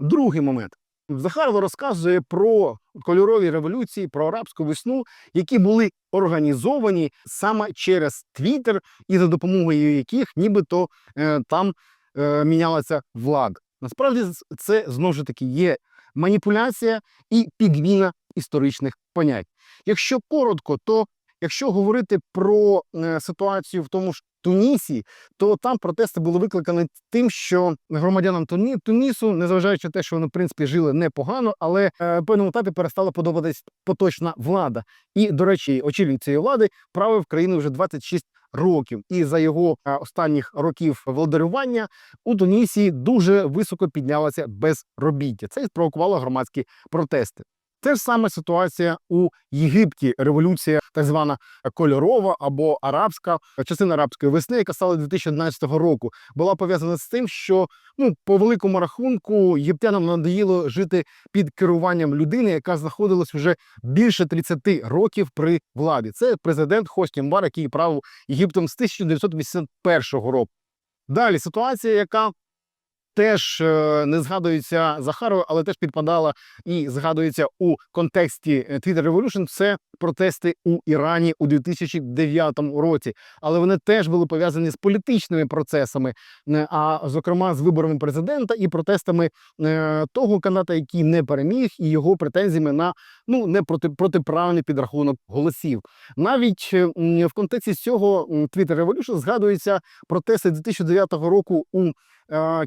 Другий момент. Захарова розказує про кольорові революції, про арабську весну, які були організовані саме через Твіттер, і за допомогою яких нібито е, там е, мінялася влада. Насправді це знову ж таки є маніпуляція і підміна історичних понять. Якщо коротко, то якщо говорити про е, ситуацію в тому ж Тунісі, то там протести були викликані тим, що громадянам Туні, Тунісу, незважаючи на те, що вони в принципі жили непогано, але е, в певному етапі перестала подобатись поточна влада. І, до речі, очільник цієї влади правив країну вже 26 років. І за його е, останніх років владарювання у Тунісі дуже високо піднялося безробіття. Це спровокувало громадські протести. Те ж саме ситуація у Єгипті. Революція, так звана кольорова або арабська частина арабської весни, яка стала 2011 року, була пов'язана з тим, що ну по великому рахунку єгиптянам надоїло жити під керуванням людини, яка знаходилась вже більше 30 років при владі. Це президент Хосні Мбар, який правив Єгиптом з 1981 року. Далі ситуація, яка теж е, не згадується Захаровою, але теж підпадала і згадується у контексті е, Twitter Revolution, це протести у Ірані у 2009 році. Але вони теж були пов'язані з політичними процесами, е, а зокрема з виборами президента і протестами е, того кандидата, який не переміг, і його претензіями на ну не проти протиправний підрахунок голосів. Навіть е, в контексті цього Twitter Revolution згадується протести 2009 року у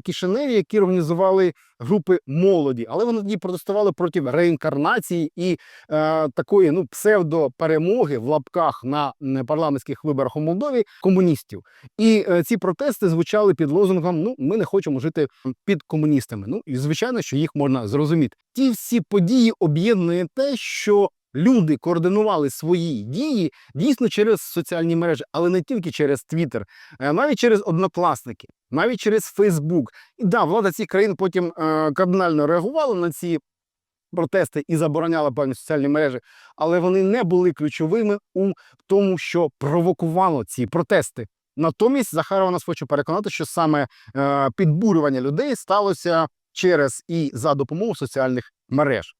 Кишиневі, які організували групи молоді, але вони тоді протестували проти реінкарнації і е, такої ну псевдоперемоги в лапках на м, парламентських виборах у Молдові комуністів. І е, ці протести звучали під лозунгом: Ну, ми не хочемо жити під комуністами. Ну і звичайно, що їх можна зрозуміти. Ті всі події об'єднує те, що люди координували свої дії дійсно через соціальні мережі, але не тільки через Твіттер, е, навіть через однокласники, навіть через Фейсбук. І да, влада цих країн потім е, кардинально реагувала на ці протести і забороняла певні соціальні мережі, але вони не були ключовими у тому, що провокувало ці протести. Натомість Захарова нас хоче переконати, що саме е, підбурювання людей сталося через і за допомогою соціальних мереж.